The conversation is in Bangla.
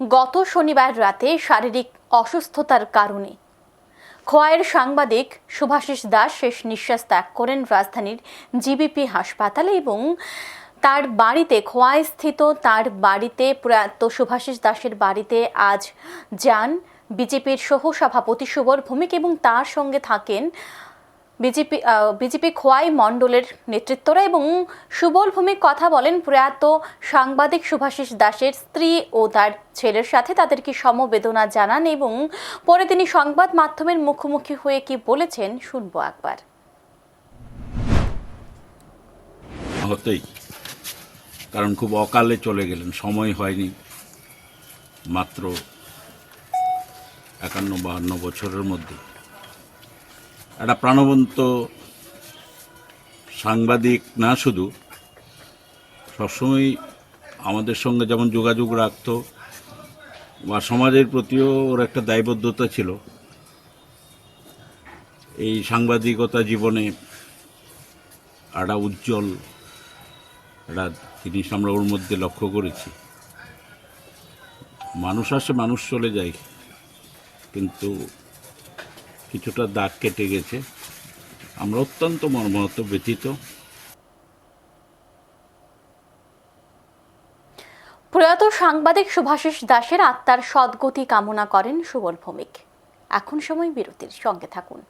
গত শনিবার রাতে শারীরিক অসুস্থতার কারণে। খোয়াইয়ের সাংবাদিক শুভাশিস দাস শেষ নিঃশ্বাস ত্যাগ করেন রাজধানীর জিবিপি হাসপাতালে এবং তার বাড়িতে, খোয়াই স্থিত তার বাড়িতে, প্রয়াত শুভাশিস দাসের বাড়িতে আজ যান বিজেপির সহ সভাপতি সুবর ভৌমিক এবং তার সঙ্গে থাকেন বিজেপি বিজেপি খোয়াই মণ্ডলের নেতৃত্বরা এবং সুবল ভৌমিক কথা বলেন প্রয়াত সাংবাদিক শুভাশিস দাসের স্ত্রী ও তার ছেলের সাথে। তাদেরকে সমবেদনা জানান এবং পরে তিনি সংবাদ মাধ্যমের মুখোমুখি হয়ে কি বলেছেন শুনব একবার। হতেই। কারণ খুব অকালে চলে গেলেন, সময় হয়নি। মাত্র একান্ন, বাহান্ন বছরের মধ্যে। একটা প্রাণবন্ত সাংবাদিক, না শুধু সবসময় আমাদের সঙ্গে যেমন যোগাযোগ রাখত বা সমাজের প্রতিও ওর একটা দায়বদ্ধতা ছিল। এই সাংবাদিকতা জীবনে একটা উজ্জ্বল একটা জিনিস আমরা ওর মধ্যে লক্ষ্য করেছি। মানুষ আসে, মানুষ চলে যায়, কিন্তু কিছুটা দাগ কেটে গেছে। আমরা অত্যন্ত মর্মাহত ব্যতীত প্রয়াত সাংবাদিক শুভাশিস দাসের আত্মার সদ্গতি কামনা করেন সুবল ভৌমিক এখন সময় বিরতির সঙ্গে থাকুন।